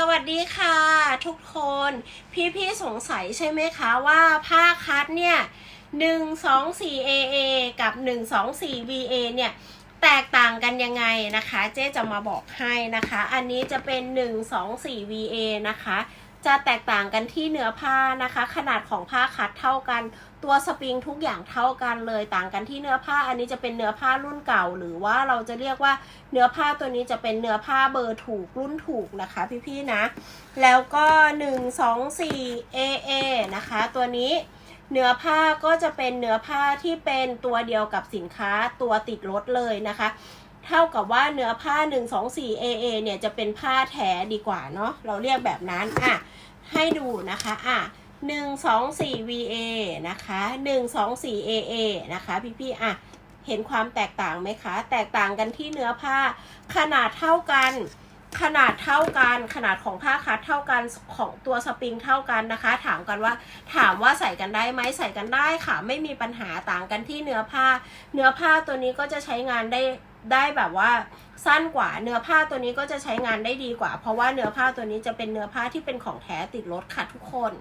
สวัสดีค่ะ ทุกคนพี่ๆสงสัยใช่ไหมคะว่าผ้าคัดเนี่ย1 2 4 AA กับ1 2 4 VA เนี่ยแตกต่างกันยังไงนะคะ เจ๊จะมาบอกให้นะคะ อันนี้จะเป็น1 2 4 VA นะคะ จะแตกต่างกันที่เนื้อผ้านะคะ ขนาดของผ้าคัดเท่ากัน ตัวสปริงทุกอย่างเท่ากันเลยต่างกันที่เนื้อผ้าอันนี้จะเป็นเนื้อผ้ารุ่นเก่า หรือว่าเราจะเรียกว่าเนื้อผ้าตัวนี้จะเป็นเนื้อผ้าเบอร์ถูกรุ่นถูกนะคะ พี่ๆนะ แล้วก็ 1 2 4 AA นะคะ ตัวนี้เนื้อผ้าก็จะเป็นเนื้อผ้าที่เป็นตัวเดียวกับสินค้าตัวติดรถเลยนะคะ เท่ากับว่าเนื้อผ้า 1 2 4 AA เนี่ยจะเป็นผ้าแท้ดีกว่าเนาะเราเรียกแบบนั้นอะให้ดูนะคะอะ1 2 4 VA นะคะ1 2 4 AA นะคะพี่ๆอะเห็นความแตกต่างไหมคะ แตกต่างกันที่เนื้อผ้าขนาดเท่ากันขนาดเท่ากันขนาดของผ้าคัดเท่ากันของตัวสปริงเท่ากันนะคะ ถามกันว่าถามว่าใส่กันได้ไหมใส่กันได้ค่ะ ไม่มีปัญหาต่างกันที่เนื้อผ้า เนื้อผ้าตัวนี้ก็จะใช้งานได้ ได้แบบว่าสั้นกว่าเนื้อผ้าตัวนี้ก็จะใช้งานได้ดีกว่า เพราะว่าเนื้อผ้าตัวนี้จะเป็นเนื้อผ้าที่เป็นของแท้ติดรถค่ะทุกคน